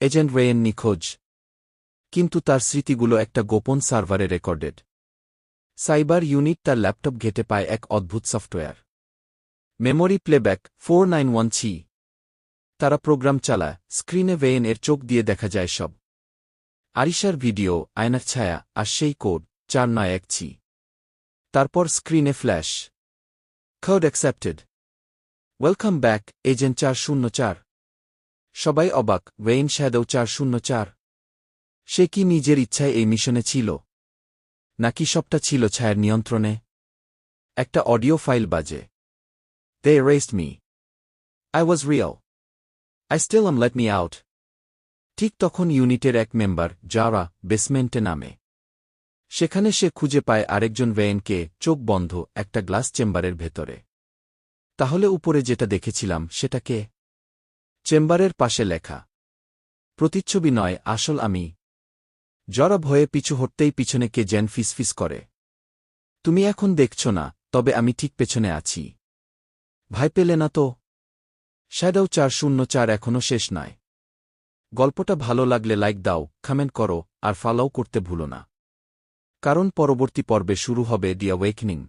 Agent when নিখোঁজ। কিন্তু তার স্মৃতিগুলো একটা গোপন সার্ভারে রেকর্ডেড। সাইবার ইউনিট তার ল্যাপটপ ঘেটে পায় এক অদ্ভুত software. Memory playback four nine one ছি। তারা প্রোগ্রাম চালা স্ক্রিনে ওয়েন এর চোখ দিয়ে দেখা যায় সব। আরিশার ভিডিও, আয়নার ছায়া আর সেই কোড, চার নয় এক ছি। তারপর স্ক্রিনে flash. Code accepted. Welcome back, agent চার শূন্য চার। সবাই অবাক, ওয়েইন শ্যাদৌ চার শূন্য চার। সে কি নিজের ইচ্ছায় এই মিশনে ছিল? নাকি সবটা ছিল ছায়ের নিয়ন্ত্রণে? একটা অডিও ফাইল বাজে। They rest me I was real I still am let me out ঠিক তখন ইউনিটের এক মেম্বার, যারা, বেসমেন্টে নামে। সেখানে সে খুঁজে পায় আরেকজন ওয়েনকে চোখ বন্ধ, একটা গ্লাস চেম্বারের ভেতরে। তাহলে উপরে যেটা দেখেছিলাম, সেটা কে? চেম্বারের পাশে লেখা। প্রতিচ্ছবি নয়, আসল আমি। জরা ভয়ে পিছু হটতেই পিছনে কে জেন ফিসফিস করে। তুমি এখন দেখছ না, তবে আমি ঠিক পেছনে আছি। ভাই পেলে না তো? শ্যাডাও চার শূন্য চার এখনও শেষ নয়। গল্পটা ভালো লাগলে লাইক দাও, কমেন্ট করো, আর ফলোও করতে ভুলো না। কারণ পরবর্তী পর্বে শুরু হবে দি অ্যাওয়েকনিং